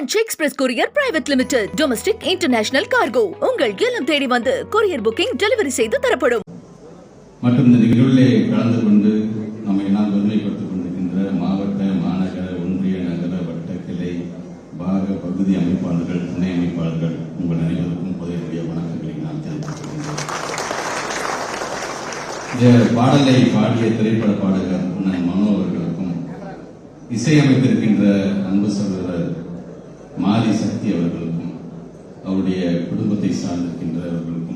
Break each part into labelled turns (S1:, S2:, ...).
S1: Branch express courier private limited domestic international cargo உங்கள் இல்லம் தேடி வந்து கொரியர் புக்கிங் டெலிவரி செய்து தரப்படும்.
S2: மற்றும் இந்த நிகழ்விலே கலந்து கொண்டு நம்மை எல்லாம் பெருமைப்படுத்திக் கொண்டிருக்கின்ற மாவட்ட மாநகர ஒன்றிய நகர வட்ட கிளை பாக பகுதி அமைப்பாளர்கள் துணை அமைப்பாளர்கள் உங்கள் அனைவருக்கும் புதையக்கூடிய வணக்கங்களை நான் தெரிவித்துக் கொள்கின்றேன். இந்த பாடலை பாடிய திரைப்பட பாடகர் மனோ அவர்களுக்கும் இசையமைத்திருக்கின்ற அன்பு சகோதரர் மாரி சக்தி அவர்களுக்கும் அவருடைய குடும்பத்தை சார்ந்திருக்கின்றவர்களுக்கும்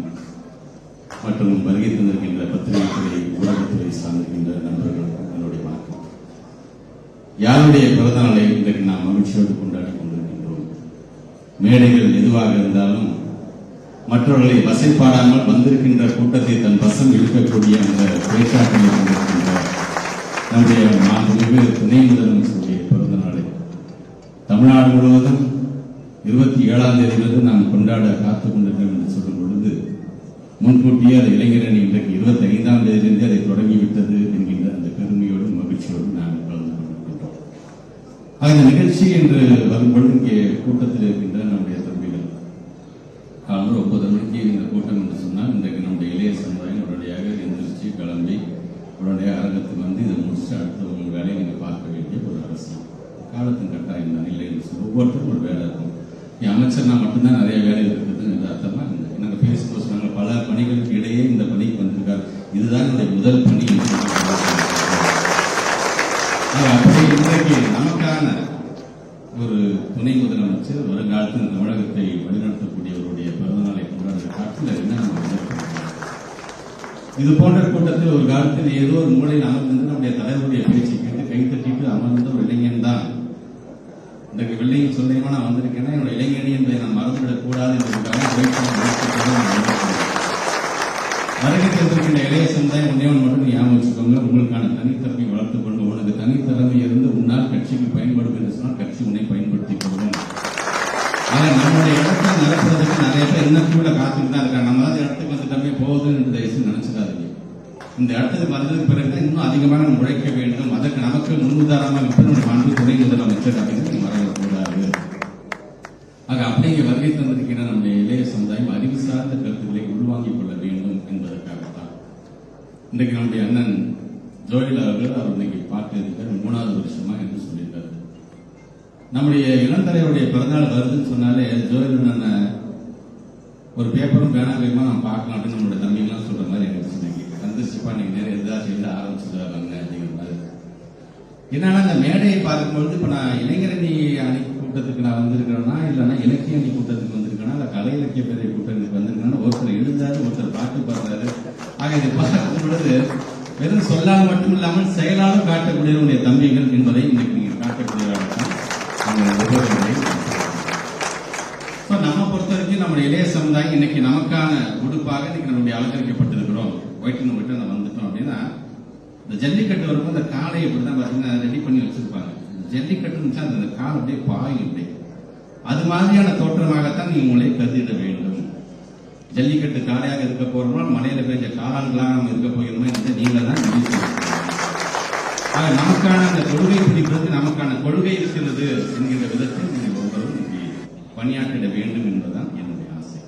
S2: மற்றும் வருகை தந்திருக்கின்ற பத்திரிகைத்துறை ஊடகத்துறை சார்ந்திருக்கின்ற நண்பர்களுக்கும் என்னுடைய வணக்கம். யாருடைய பிறந்த நாளை இன்றைக்கு நாம் மகிழ்ச்சியோடு கொண்டாடி கொண்டிருக்கின்றோம்? மேடைகள் எதுவாக இருந்தாலும் மற்றவர்களை வசைப்பாடாமல் வந்திருக்கின்ற கூட்டத்தை தன் வசம் இழுக்கக்கூடிய அந்த பேச்சாற்றலை கொண்டிருக்கின்ற நம்முடைய மாண்புமிகு துணை முதலமைச்சருடைய தமிழ்நாடு முழுவதும் இருபத்தி ஏழாம் தேதியிலிருந்து நாம் கொண்டாட காத்துக் கொண்டிருக்கிறோம் என்று சொல்லும் பொழுது முன்கூட்டியே அது இளைஞரணி இன்றைக்கு இருபத்தி ஐந்தாம் தேதியிலிருந்து அதை தொடங்கிவிட்டது என்கின்ற அந்த பெருமையோடும் மகிழ்ச்சியோடும் நாங்கள் கலந்து கொண்டிருக்கின்றோம். அந்த நிகழ்ச்சி என்று வரும்பொழுது இங்கே கூட்டத்தில் இருக்கின்ற நம்முடைய தம்பிகள். காலம் ஒன்பது மணிக்கு இந்த கூட்டம் என்று சொன்னால் இன்றைக்கு நம்முடைய இளைய சமுதாயம் உடனடியாக எந்திரிச்சு கிளம்பி உடனடியாக அரங்கத்துக்கு வந்து இதை முடிச்சு அடுத்த உங்கள் வேலையை நீங்கள் பார்க்க வேண்டிய ஒரு அரசியல் காலத்தின் கட்டாயம் தான் இல்லை ஒவ்வொருத்தரும் ஒரு வேலை இருக்கும். என் அமைச்சர்னா மட்டும்தான் நிறைய வேலை இருக்குதுன்னு என்று அர்த்தம்லாம் இல்லை. நாங்கள் பேசும்போது நாங்கள் பல பணிகளுக்கு இடையே இந்த பணிக்கு வந்திருக்கார். இதுதான் என்னுடைய முதல் பணி அப்படி இன்றைக்கு நமக்கான ஒரு துணை முதலமைச்சர் வருங்காலத்தில் தமிழகத்தை வழிநடத்தக்கூடியவருடைய பிறந்தநாளை கொண்டாடுற காலத்தில் என்ன இது போன்ற கூட்டத்தில் ஒரு காலத்தில் ஏதோ ஒரு மூலையில் அமர்ந்து நம்முடைய தலைவருடைய பேச்சு கேட்டு கை தட்டிட்டு அமர்ந்த ஒரு இளைஞன் தான் இன்றைக்கு வெள்ளையும் சொல்லியமா நான் வந்திருக்கேன்னா என்னோட இளைஞனி என்பதை நான் மறந்துவிடக் கூடாது என்பதற்காக உழைப்பான வருகை தந்திருக்கின்ற இளைய சமுதாயம் உன்னையோடு மட்டும் ஞாபகம் வச்சுக்கோங்க. உங்களுக்கான தனித்திறமை வளர்த்துக் கொண்டு உனக்கு தனித்திறமை இருந்து உன்னால் கட்சிக்கு பயன்படும் என்று சொன்னால் கட்சி உன்னை பயன்படுத்திக் கொள்ளும். ஆனா நம்மளுடைய இடத்தை நிரப்புறதுக்கு நிறைய பேர் என்ன கூட காத்துட்டு தான் இருக்காங்க. நம்ம தான் இடத்துக்கு வந்துட்டோமே போகுது என்று தயவுசெய்து நினைச்சிடாதீங்க இந்த இடத்துக்கு வந்ததுக்கு பிறகு இன்னும் அதிகமாக நம்ம உழைக்க வேண்டும். அதற்கு நமக்கு முன்னுதாரணமாக இப்ப நம்ம மாண்பு துணை முதலமைச்சர் அப்படின்னு ஆக அப்படிங்க வருகை தந்திருக்கிற நம்முடைய இளைய சமுதாயம் அறிவு சார்ந்த கருத்துக்களை உள்வாங்கிக் கொள்ள வேண்டும் என்பதற்காகத்தான். இன்றைக்கு நம்முடைய அண்ணன் ஜோயில் அவர்கள் அவர் இன்னைக்கு பார்த்து மூணாவது வருஷமா என்று சொல்லியிருக்காரு. நம்முடைய இளந்தலைவருடைய பிறந்தநாள் வருதுன்னு சொன்னாலே ஜோயில் அண்ணன் ஒரு பேப்பரும் பேனா கைமா நான் பார்க்கலாம் அப்படின்னு நம்மளோட தம்பிங்களாம் சொல்ற மாதிரி எனக்கு சொன்னீங்க. சந்தோஷப்பா நீங்க நேரம் எதாவது செய்து ஆரம்பிச்சுருவாங்க அப்படிங்கிற மாதிரி. என்னன்னா அந்த மேடையை பார்க்கும்பொழுது இப்ப நான் இளைஞரணி அணி கூட்டத்துக்கு நான் வந்திருக்கிறேன்னா இல்லைன்னா இலக்கிய அணி கூட்டத்துக்கு வந்திருக்கேனா இல்ல கலை இலக்கிய பேரை கூட்டத்துக்கு வந்திருக்கேன்னா ஒருத்தர் எழுந்தாரு ஒருத்தர் பாட்டு பாடுறாரு. ஆக இதை பார்க்கும் பொழுது வெறும் சொல்லால் மட்டும் இல்லாமல் செயலாலும் காட்டக்கூடிய உடைய தம்பிகள் என்பதை இன்னைக்கு நீங்க காட்டக்கூடியவர்கள் நம்ம பொறுத்த வரைக்கும் நம்முடைய இளைய சமுதாயம் இன்னைக்கு நமக்கான உடுப்பாக இன்னைக்கு நம்முடைய அலங்கரிக்கப்பட்டிருக்கிறோம். ஒயிட்டு விட்டு நம்ம வந்துட்டோம் அப்படின்னா இந்த ஜல்லிக்கட்டு வரும்போது அந்த காலை இப்படிதான் பாத்தீங்கன்னா ரெடி பண்ணி வச்சிருப்பாங்க. ஜல்லிக்கட்டு இருந்துச்சா அந்த கால் அப்படியே பாயும் அப்படியே அது மாதிரியான தோற்றமாகத்தான் நீங்கள் உங்களை கருதிட வேண்டும். ஜல்லிக்கட்டு காலையாக இருக்க போறோமா மலையில பெஞ்ச காலான்களாக நம்ம இருக்க போகிறோமா என்று நீங்க தான் ஆக நமக்கான அந்த கொள்கை பிடிப்பதற்கு நமக்கான கொள்கை இருக்கிறது என்கிற விதத்தில் நீங்கள் ஒவ்வொருவரும் பணியாற்றிட வேண்டும் என்பதுதான் என்னுடைய ஆசை.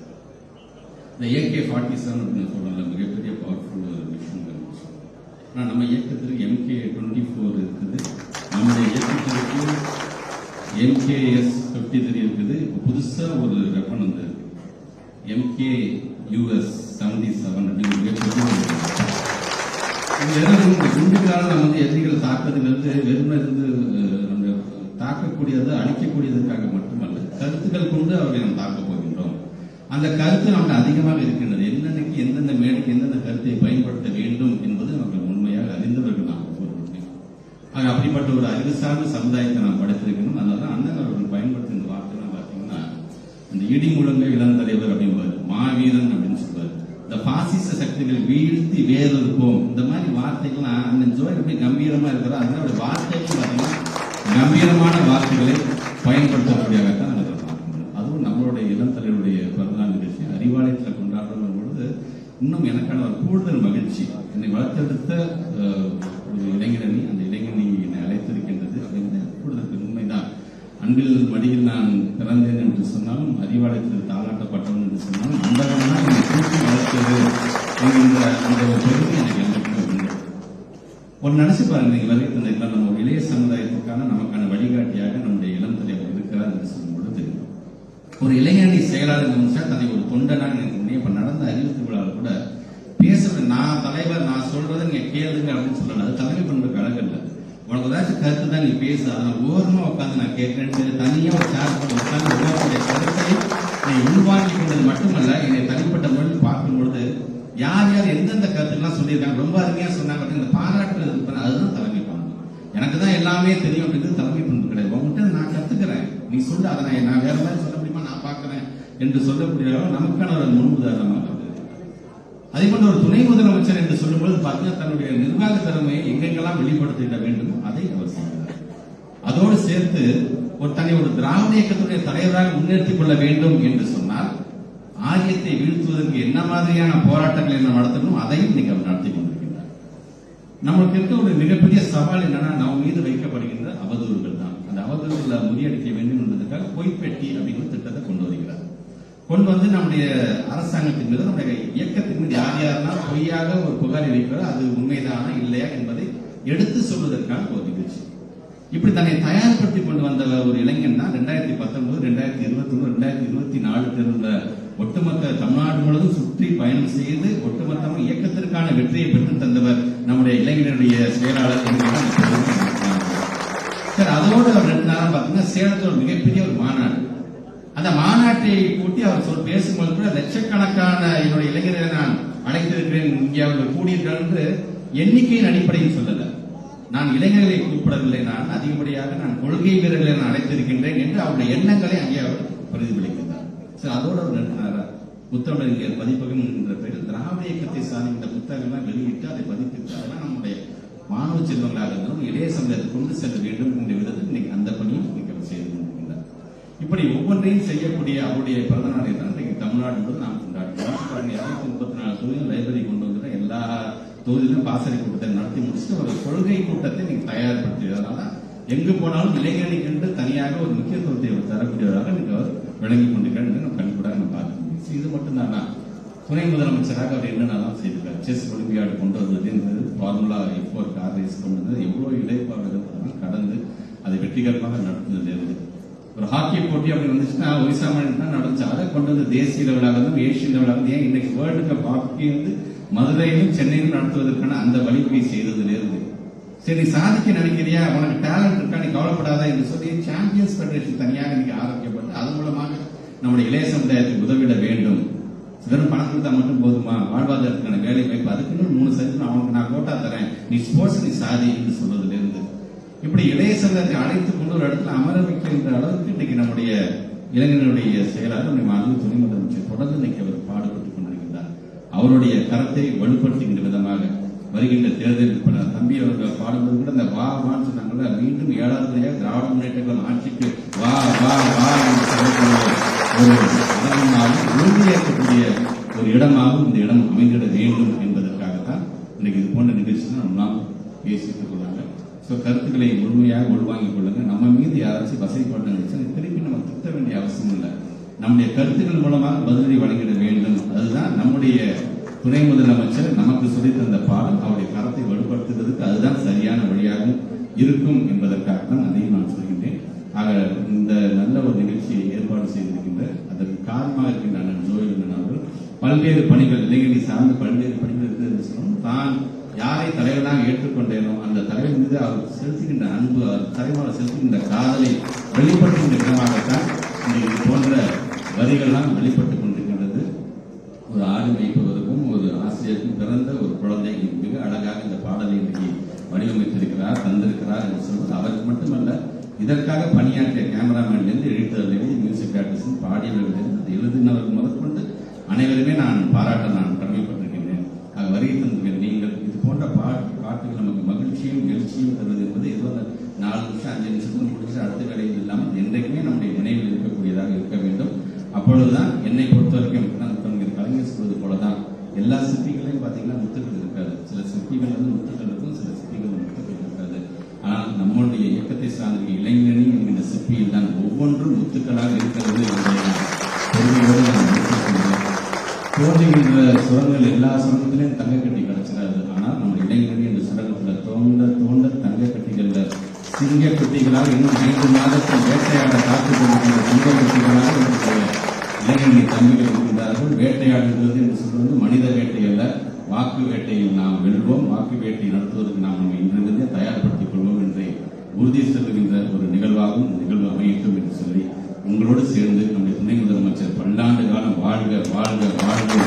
S2: இந்த ஏகே ஃபார்ட்டி செவன் அப்படின்னு சொல்றோம்ல மிகப்பெரிய பவர்ஃபுல் மிஷின்கள் ஆனால் நம்ம இயக்கத்திற்கு எம்கேஎஸ் ஃபிஃப்டி த்ரீ இருக்குது இப்போ புதுசாக ஒரு வெப்பன் வந்து எம்கே யூஎஸ் செவன்டி செவன் அப்படின்னு மிகப்பெரிய இந்த இடத்துல குண்டுகளால் நம்ம வந்து எதிரிகளை தாக்குறதுங்கிறது வெறுமை இருந்து நம்ம தாக்கக்கூடியது அழிக்கக்கூடியதுக்காக மட்டுமல்ல கருத்துக்கள் கொண்டு அவர்களை நாம் தாக்கப் போகின்றோம். அந்த கருத்து நமக்கு அதிகமாக இருக்கின்றது. என்னென்னைக்கு எந்தெந்த மேடைக்கு எந்தெந்த கருத்தை பயன்படுத்த வேண்டும் என்று நமக்கு உண்மையாக அறிந்தவர்கள் நாம் ஒவ்வொருவருமே ஆக அப்படிப்பட்ட ஒரு அறிவு சார்ந்த சமுதாயத்தை நாம் படைத்திருக்கணும். அதனால தான் அண்ணன் அவர்கள் பயன்படுத்துகிற வார்த்தை பார்த்தீங்கன்னா இந்த இடி முழங்க இளந்தலைவர் அப்படிம்பார் மாவீரன் அப்படின்னு சொல்வார் இந்த பாசிச சக்திகளை வீழ்த்தி வேறொருப்போம் இந்த மாதிரி வார்த்தைகள்லாம் அண்ணன் ஜோய் எப்படி கம்பீரமா இருக்கிறா அதனால அவருடைய வார்த்தைகள் பார்த்தீங்கன்னா கம்பீரமான வார்த்தைகளை பயன்படுத்தக்கூடியதாக தான் பார்க்க முடியும் அதுவும் நம்மளுடைய இளந்தலைவருடைய பிறந்தநாள் நிகழ்ச்சி அறிவாலயத்தில் கொண்டாடுற பொழுது இன்னும் எனக்கான ஒரு கூடுதல் மகிழ்ச்சி. என்னை வளர்த்தெடுத்த அஹ், ஒரு இளைஞரணி அந்த இளைஞரணி என்னை அழைத்திருக்கின்றது அப்படிங்கிறது கூடுதல் உண்மைதான் அன்பில் மடியில் நான் பிறந்தேன் என்று சொன்னாலும் அறிவாலயத்தில் தாளாட்டப்பட்டவன் என்று சொன்னாலும் அந்த என்னை தூக்கி வளர்த்தது என்கின்ற அந்த ஒரு பெருமை எனக்கு உண்டு. ஒரு நினைச்சு பாருங்க நீங்க வருகை தந்தைகள் நம்ம இளைய சமுதாயத்துக்கான நமக்கான வழிகாட்டியாக நம்முடைய இளம் தலைவர் இருக்கிறார் என்று சொல்லும்போது தெரியும். ஒரு இளைஞரணி செயலாளர் நினைச்சா தன்னை ஒரு தொண்டனாக எனக்கு முடியும். இப்ப நடந்த அறிவித்து திருவிழாவில் கூட பேசுறேன் நான் தலைவர் நான் சொல்றதை நீங்க கேளுங்க அப்படின்னு சொல்லல. அது தலைமை பண்புக்கு அழகு இல்லை உனக்கு ஏதாச்சும் கருத்து தான் நீ பேசு அதை ஓரமா உட்காந்து நான் கேட்கிறேன். தனியா ஒரு சேர் போட்டு உட்காந்து உங்களுடைய கருத்தை நீ உள்வாங்கிக்கின்றது மட்டுமல்ல என்னை தனிப்பட்ட முறையில் பார்க்கும் பொழுது யார் யார் எந்தெந்த கருத்துக்கெல்லாம் சொல்லியிருக்காங்க ரொம்ப அருமையா சொன்னாங்க இந்த பாராட்டு அதுதான் தலைமை பண்பு. எனக்கு தான் எல்லாமே தெரியும் அப்படின்றது தலைமை பண்பு கிடையாது. உங்ககிட்ட நான் கத்துக்கிறேன். நீ சொல்லு அதை நான் நான் வேற மாதிரி சொல்ல முடியுமா? நான் பார்க்குறேன் என்று சொல்லக்கூடிய அளவு நமக்கான ஒரு முன் உதாரணமாக அதே போன்ற ஒரு துணை முதலமைச்சர் என்று சொல்லும்போது பார்த்தீங்கன்னா தன்னுடைய நிர்வாக திறமையை எங்கெங்கெல்லாம் வெளிப்படுத்திட வேண்டும் அதை அவர் செய்கிறார். அதோடு சேர்த்து ஒரு தன்னை ஒரு திராவிட இயக்கத்துடைய தலைவராக முன்னெடுத்துக் கொள்ள வேண்டும் என்று சொன்னால் ஆரியத்தை வீழ்த்துவதற்கு என்ன மாதிரியான போராட்டங்களை என்ன நடத்தணும் அதையும் நீங்க அவர் நடத்தி கொண்டிருக்கின்றார். நமக்கு இருக்க ஒரு மிகப்பெரிய சவால் என்னன்னா நம்ம மீது வைக்கப்படுகின்ற அவதூறுகள் தான். அந்த அவதூறுகளை முறியடிக்க வேண்டும் என்பதற்காக பொய்ப்பெட்டி அப்படிங்கிற திட்டத்தை கொண்டு வருகிறார். கொண்டு வந்து நம்முடைய அரசாங்கத்தின் மீது நம்முடைய இயக்கத்தின் மீது யார் யாரெல்லாம் பொய்யாக ஒரு புகார் அளிக்கிறாரோ அது உண்மைதானா இல்லையா என்பதை எடுத்து சொல்வதற்கான ஒரு நிகழ்ச்சி. இப்படி தன்னை தயார்படுத்தி கொண்டு வந்த ஒரு இளைஞன் தான் ரெண்டாயிரத்தி பத்தொன்பது ரெண்டாயிரத்தி இருபத்தி ஒன்று ரெண்டாயிரத்தி இருபத்தி நாலு தேர்தலில் ஒட்டுமொத்த தமிழ்நாடு முழுவதும் சுற்றி பயணம் செய்து ஒட்டுமொத்தமாக இயக்கத்திற்கான வெற்றியை பெற்று தந்தவர் நம்முடைய இளைஞருடைய செயலாளர் என்கிற சார் அதோடு அவர் ரெண்டு நேரம் பார்த்தீங்கன்னா சேலத்தில் ஒரு மிகப்பெரிய ஒரு மாநாடு. அந்த மாநாட்டை கூட்டி அவர் சொல் பேசும்போது கூட லட்சக்கணக்கான என்னுடைய இளைஞர்களை நான் அழைத்திருக்கிறேன் இங்கே அவர்கள் கூடியிருக்கிறார் என்று எண்ணிக்கையின் அடிப்படையில் சொல்லல. நான் இளைஞர்களை கூப்பிடவில்லை நான் அதிகப்படியாக நான் கொள்கை வீரர்களை நான் அழைத்திருக்கின்றேன் என்று அவருடைய எண்ணங்களை அங்கே அவர் பிரதிபலிக்கின்றார். சார் அதோடு அவர் நடத்தினாரா புத்தகங்கள் பதிப்பகம் என்ற பெயரில் திராவிட இயக்கத்தை சார்ந்த புத்தகங்கள்லாம் வெளியிட்டு அதை பதிப்பித்து அதெல்லாம் நம்முடைய மாணவ செல்வங்களாக இருந்தாலும் இளைய சமுதாயத்தை கொண்டு செல்ல வேண்டும் என்ற விதத்தில் இன்னைக்கு அந்த பணியும் இன்னைக்கு அவர் செய்து கொண்டிருக்கின்றார் இப்படி ஒவ்வொன்றையும் செய்யக்கூடிய அவருடைய பிறந்த நாளை தான் இன்றைக்கு தமிழ்நாடு முழுவதும் நாம் கொண்டாடுறோம் இருநூத்தி முப்பத்தி நாலு தொகுதியில் லைப்ரரி கொண்டு வந்து எல்லா தொகுதியிலும் பாசறை கூட்டத்தை நடத்தி முடிச்சுட்டு ஒரு கொள்கை கூட்டத்தை நீங்க தயார்படுத்தியதனால எங்கு போனாலும் இளைஞர்களுக்கு தனியாக ஒரு முக்கியத்துவத்தை அவர் தரக்கூடியவராக நீங்கள் அவர் விளங்கி கொண்டிருக்கிறார் நம்ம கண்கூடாக நம்ம பார்க்க முடியும் இது மட்டும்தானா துணை முதலமைச்சராக அவர் என்னென்னலாம் செய்திருக்கார் செஸ் ஒலிம்பியாடு கொண்டு வந்தது என்பது ஃபார்முலா இப்போ கார் ரேஸ் கொண்டு வந்தது எவ்வளோ இடைப்பாடுகள் கடந்து அதை வெற்றிகரமாக நடத்துனது ஒரு ஹாக்கி போட்டி அப்படி வந்துச்சுன்னா ஒரிசா மாநிலம் தான் நடந்துச்சு. அதை கொண்டு வந்து தேசிய லெவலாகவும் ஏசிய லெவலாகவும் ஏன் இன்னைக்கு வேர்ல்டு கப் ஹாக்கி வந்து மதுரையிலும் சென்னையிலும் நடத்துவதற்கான அந்த வழிவகை செய்ததுல இருந்து. சரி நீ சாதிக்க நினைக்கிறியா? உனக்கு டேலண்ட் இருக்கா? நீ கவலைப்படாத என்று சொல்லி சாம்பியன்ஸ் ஃபெடரேஷன் தனியாக இன்னைக்கு ஆரம்பிக்கப்பட்டு அதன் மூலமாக நம்முடைய இளைய சமுதாயத்துக்கு உதவிட வேண்டும். வெறும் பணம் கொடுத்தா மட்டும் போதுமா? வாழ்வாதாரத்துக்கான வேலை வாய்ப்பு அதுக்குன்னு மூணு சதவீதம் அவனுக்கு நான் கோட்டா தரேன். நீ ஸ்போர்ட்ஸ் நீ சாதி என்று சொல்வதிலிருந்து. இருந்து இப்படி இளைய சமுதாயத்தை அழைத்து கொண்டு ஒரு இடத்துல அமர வைக்கின்ற அளவுக்கு இன்னைக்கு நம்முடைய இளைஞர்களுடைய செயலாளர் நம்முடைய மாநில துணை முதலமைச்சர் தொடர்ந்து இன்னைக்கு அவர் பாடுபட்டுக் கொண்டிருக்கின்றார். அவருடைய கரத்தை வலுப்படுத்துகின்ற விதமாக வருகின்ற தேர்தல் தம்பி அவர்கள் பாடும்போது கூட இந்த வா வான்னு சொன்னாங்கல்ல மீண்டும் ஏழாவது முறையாக திராவிட முன்னேற்ற ஆட்சிக்கு வா வா வா என்று சொல்லக்கூடிய ஒரு இடமாகவும் உறுதியேற்கக்கூடிய ஒரு இடமாகவும் இந்த இடம் அமைந்திட வேண்டும் என்பதற்காகத்தான் இன்னைக்கு இது போன்ற நிகழ்ச்சி நம்மளாம் பேசிட்டு ஸோ கருத்துக்களை முழுமையாக உள்வாங்கிக் கொள்ளுங்க. நம்ம மீது யாராச்சும் வசதிப்பட்ட நிகழ்ச்சி திருப்பி நம்ம திட்ட வேண்டிய அவசியம் இல்லை. நம்முடைய கருத்துக்கள் மூலமாக பதிலடி வழங்கிட வேண்டும். அதுதான் நம்முடைய துணை முதலமைச்சர் நமக்கு சொல்லித் தந்த பாடம். அவருடைய கரத்தை வலுப்படுத்துவதற்கு அதுதான் சரியான வழியாகவும் இருக்கும் என்பதற்காக தான் அதையும் நான் சொல்கின்றேன். ஆக இந்த நல்ல ஒரு நிகழ்ச்சியை ஏற்பாடு செய்திருக்கின்ற அதற்கு காரணமாக இருக்கின்ற அண்ணன் ஜோயில் அவர்கள் பல்வேறு பணிகள் இளைஞரை சார்ந்த பல்வேறு பணிகள் இருந்து சொன்னோம். தான் யாரை தலைவனாக ஏற்றுக்கொண்டேனோ அந்த தலைவர் மீது அவர் செலுத்துகின்ற அன்பு அவர் தலைவராக செலுத்துகின்ற காதலை வெளிப்படுத்துகின்ற விதமாகத்தான் இது போன்ற வரிகள்லாம் வெளிப்பட்டுக் கொண்டிருக்கின்றது. ஒரு ஆடு வைப்பவருக்கும் ஒரு ஆசிரியருக்கும் பிறந்த ஒரு குழந்தை மிக அழகாக இந்த பாடலை இன்றைக்கு வடிவமைத்திருக்கிறார் தந்திருக்கிறார் என்று சொல்வது அவருக்கு மட்டுமல்ல இதற்காக பணியாற்றிய கேமராமேன்லேருந்து எழுத்தர்லேருந்து மியூசிக் ஆர்டிஸ்ட் பாடியவர்களிலிருந்து அதை எழுதினவர் முதற்கொண்டு அனைவருமே நான் பாராட்ட நான் கடமைப்பட்டிருக்கின்றேன் ஆக வருகை தந்திருக்கிற நீங்கள் இது போன்ற பாட்டு பாட்டுகள் நமக்கு மகிழ்ச்சியும் தருவது என்பது ஏதோ அந்த நாலு நிமிஷம் அஞ்சு நிமிஷத்துக்கு முடிச்சு அடுத்த வேலையில் இல்லாமல் என்றைக்குமே நம்முடைய நினைவில் இருக்கக்கூடியதாக இருக்க வேண்டும். அப்பொழுதுதான் என்னை பொறுத்த வரைக்கும் நான் கலைஞர் சொல்வது போலதான். எல்லா சிற்பிகளையும் பார்த்தீங்கன்னா முத்துக்கள் இருக்காது. சில சிற்பிகள் வந்து முத்துக்கள் இருக்கும் சில சிற்பிகள் முத்துக்கள் இருக்காது. ஆனால் நம்மளுடைய நம்முடைய இயக்கத்தை சார்ந்த இளைஞனி என்கின்ற சிற்பியில் தான் ஒவ்வொன்றும் முத்துக்களாக இருக்கிறது என்பதை நான் தோன்றுகின்ற சுரங்கள் எல்லா சுரங்கத்திலையும் தங்க சிங்க குட்டிகளால் இன்னும் ஐந்து மாதத்தில் வேட்டையாட காத்துக் கொண்டிருக்கின்ற சிங்க குட்டிகளாக நம்முடைய தம்பிகள் இருக்கின்றார்கள் வேட்டையாடுகிறது என்று சொல்வது மனித வேட்டை அல்ல. வாக்கு வேட்டையில் நாம் வெல்வோம். வாக்கு வேட்டை நடத்துவதற்கு நாம் நம்ம இன்றிருந்தே தயார்படுத்திக் கொள்வோம் என்று உறுதி செல்லுகின்ற ஒரு நிகழ்வாகவும் நிகழ்வு அமையட்டும் என்று சொல்லி உங்களோடு சேர்ந்து நம்முடைய துணை முதலமைச்சர் பல்லாண்டு காலம் வாழ்க வாழ்க வாழ்க.